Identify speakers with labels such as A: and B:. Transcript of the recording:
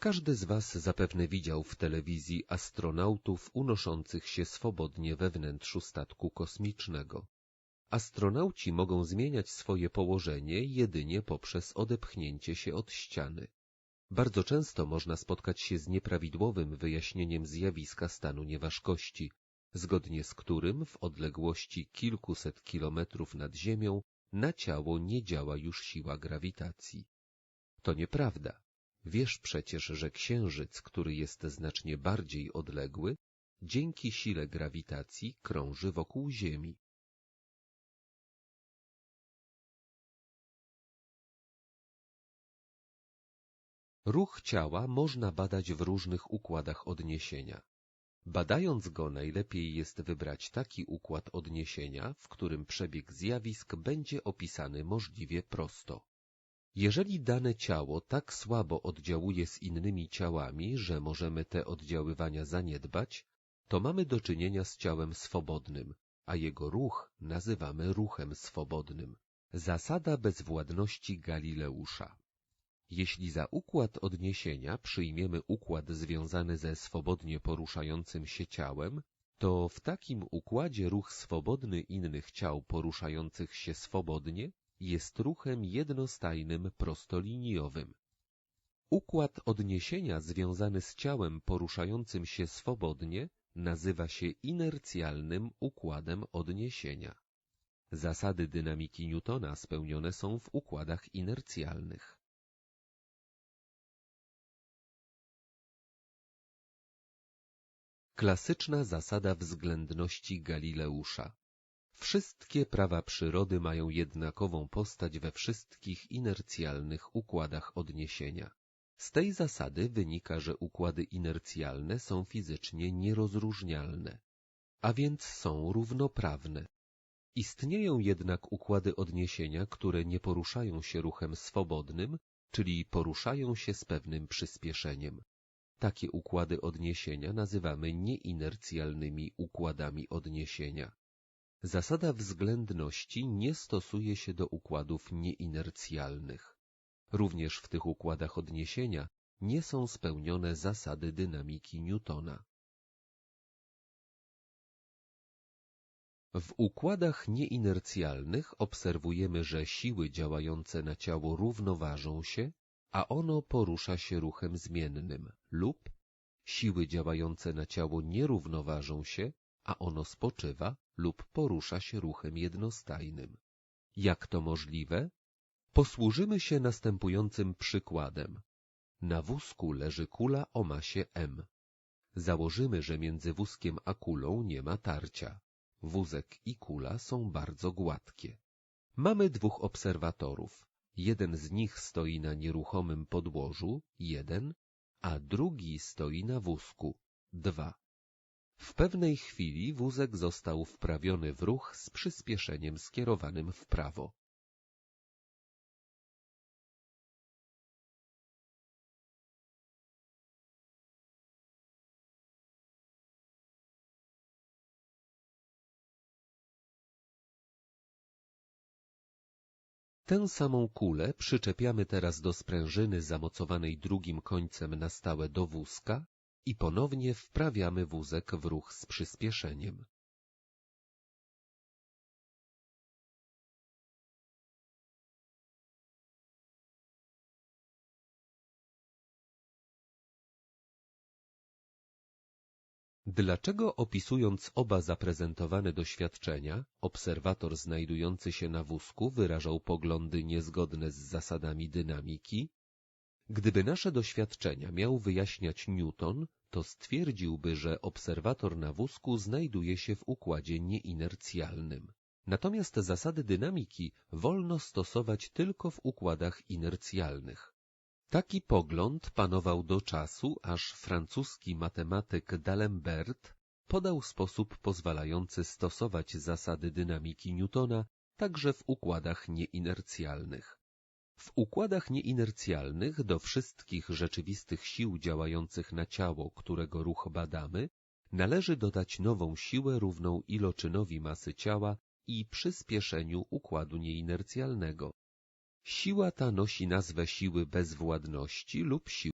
A: Każdy z was zapewne widział w telewizji astronautów unoszących się swobodnie we wnętrzu statku kosmicznego. Astronauci mogą zmieniać swoje położenie jedynie poprzez odepchnięcie się od ściany. Bardzo często można spotkać się z nieprawidłowym wyjaśnieniem zjawiska stanu nieważkości, zgodnie z którym w odległości kilkuset kilometrów nad Ziemią na ciało nie działa już siła grawitacji. To nieprawda. Wiesz przecież, że Księżyc, który jest znacznie bardziej odległy, dzięki sile grawitacji krąży wokół Ziemi. Ruch ciała można badać w różnych układach odniesienia. Badając go najlepiej jest wybrać taki układ odniesienia, w którym przebieg zjawisk będzie opisany możliwie prosto. Jeżeli dane ciało tak słabo oddziałuje z innymi ciałami, że możemy te oddziaływania zaniedbać, to mamy do czynienia z ciałem swobodnym, a jego ruch nazywamy ruchem swobodnym. Zasada bezwładności Galileusza jeśli za układ odniesienia przyjmiemy układ związany ze swobodnie poruszającym się ciałem, to w takim układzie ruch swobodny innych ciał poruszających się swobodnie jest ruchem jednostajnym prostoliniowym. Układ odniesienia związany z ciałem poruszającym się swobodnie nazywa się inercjalnym układem odniesienia. Zasady dynamiki Newtona spełnione są w układach inercjalnych. Klasyczna zasada względności Galileusza Wszystkie prawa przyrody mają jednakową postać we wszystkich inercjalnych układach odniesienia. Z tej zasady wynika, że układy inercjalne są fizycznie nierozróżnialne, a więc są równoprawne. Istnieją jednak układy odniesienia, które nie poruszają się ruchem swobodnym, czyli poruszają się z pewnym przyspieszeniem. Takie układy odniesienia nazywamy nieinercjalnymi układami odniesienia. Zasada względności nie stosuje się do układów nieinercjalnych. Również w tych układach odniesienia nie są spełnione zasady dynamiki Newtona. W układach nieinercjalnych obserwujemy, że siły działające na ciało równoważą się a ono porusza się ruchem zmiennym lub siły działające na ciało nie równoważą się, a ono spoczywa lub porusza się ruchem jednostajnym. Jak to możliwe? Posłużymy się następującym przykładem. Na wózku leży kula o masie m. Założymy, że między wózkiem a kulą nie ma tarcia. Wózek i kula są bardzo gładkie. Mamy dwóch obserwatorów. Jeden z nich stoi na nieruchomym podłożu, jeden, a drugi stoi na wózku, dwa. W pewnej chwili wózek został wprawiony w ruch z przyspieszeniem skierowanym w prawo. Tę samą kulę przyczepiamy teraz do sprężyny zamocowanej drugim końcem na stałe do wózka i ponownie wprawiamy wózek w ruch z przyspieszeniem. Dlaczego opisując oba zaprezentowane doświadczenia, obserwator znajdujący się na wózku wyrażał poglądy niezgodne z zasadami dynamiki? Gdyby nasze doświadczenia miał wyjaśniać Newton, to stwierdziłby, że obserwator na wózku znajduje się w układzie nieinercjalnym. Natomiast zasady dynamiki wolno stosować tylko w układach inercjalnych. Taki pogląd panował do czasu, aż francuski matematyk D'Alembert podał sposób pozwalający stosować zasady dynamiki Newtona także w układach nieinercjalnych. W układach nieinercjalnych do wszystkich rzeczywistych sił działających na ciało, którego ruch badamy, należy dodać nową siłę równą iloczynowi masy ciała i przyspieszeniu układu nieinercjalnego. Siła ta nosi nazwę siły bezwładności lub siły